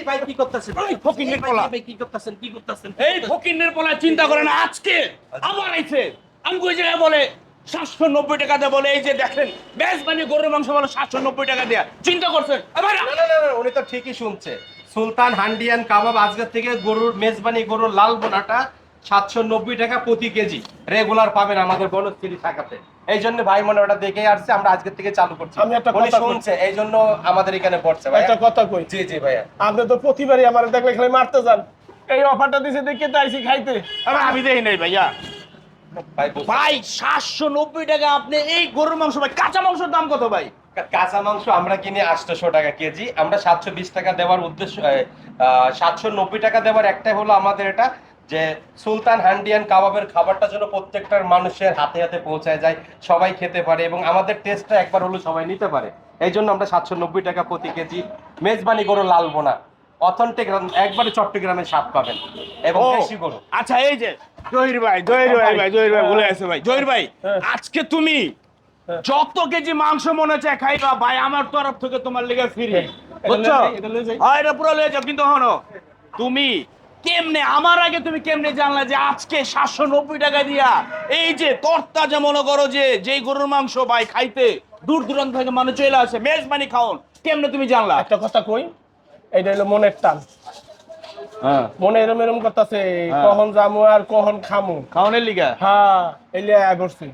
এই ভাই কি করতেছেন? এই ফকিন্নের পোলা। ভাই কি করতেছেন? কি করতেছেন? এই ফকিনের পোলা চিন্তা করে না আজকে আবার আইছে। আমি ওই জায়গায় বলে সাতশো নব্বই টাকা দেয় বলে এই যে দেখেন গরুর মাংস বলে সাতশো নব্বই টাকা দেয়া। চিন্তা করছেন? এ না না না না, উনি তো ঠিকই শুনছে। সুলতান হান্ডিয়ান কাবাব আজকের থেকে গরুর মেজবানি গরুর লাল বোনাটা সাতশো নব্বই টাকা প্রতি কেজি রেগুলার পাবেন আমাদের বনশ্রী শাখাতে এই জন্য ভাই মনে ওটা দেখে আসছে আমরা আজকের থেকে চালু করছি। আমি একটা কথা শুনছে এই জন্য আমাদের এখানে পড়ছে ভাই একটা কথা কই? জি জি ভাইয়া। আপনি তো প্রতিবারই আমার দেখলে খালি মারতে যান। এই অফারটা দিছে দেখে তো আইসি খাইতে। আমি দেখি নাই ভাইয়া। ভাই ভাই সাতশো নব্বই টাকা আপনি এই গরুর মাংস ভাই কাঁচা মাংসের দাম কত ভাই? কাঁচা মাংস আমরা কিনি আটশোশো টাকা কেজি। আমরা সাতশো বিশ টাকা দেওয়ার উদ্দেশ্য সাতশো নব্বই টাকা দেওয়ার একটাই হলো আমাদের এটা যে সুলতান হান্ডিয়ান কাবাবের খাবারটা যেন প্রত্যেকটার মানুষের হাতে হাতে পৌঁছায় যায় সবাই খেতে পারে এবং আমাদের টেস্টটা একবার হলো সবাই নিতে পারে। এই জন্য আমরা সাতশো নব্বই টাকা প্রতি কেজি মেজবানি গরু লাল বোনা অথেন্টিক একবারে চট্টগ্রামের স্বাদ পাবেন এবং দেশি গরু। আচ্ছা এই যে জহির ভাই জহির ভাই ভাই জহির ভাই ভুলে গেছে ভাই। জহির ভাই হ্যাঁ। আজকে তুমি হ্যাঁ। যত কেজি মাংস মনে চায় খাইবা ভাই আমার তরফ থেকে তোমার লেগে ফ্রি। বুঝছ। হ্যাঁ এটা পুরো লয়ে যাও কিন্তু হনো তুমি কেমনে আমার আগে তুমি কেমনে জানলা যে আজকে সাতশো নব্বই টাকা দিয়া এই যে তরতা যে মনে করো যে যেই গরুর মাংস ভাই খাইতে দূর দূরান্ত থেকে মানুষ চলে আসে মেজবানি খাওন কেমনে তুমি জানলা? একটা কথা কই এইটা হলো মনের টান। হ্যাঁ। মনে এরম এরম করতেছে হ্যাঁ। কখন যামু আর কখন খামু। খাওনের লিগা? হ্যাঁ এলে আয়া করছি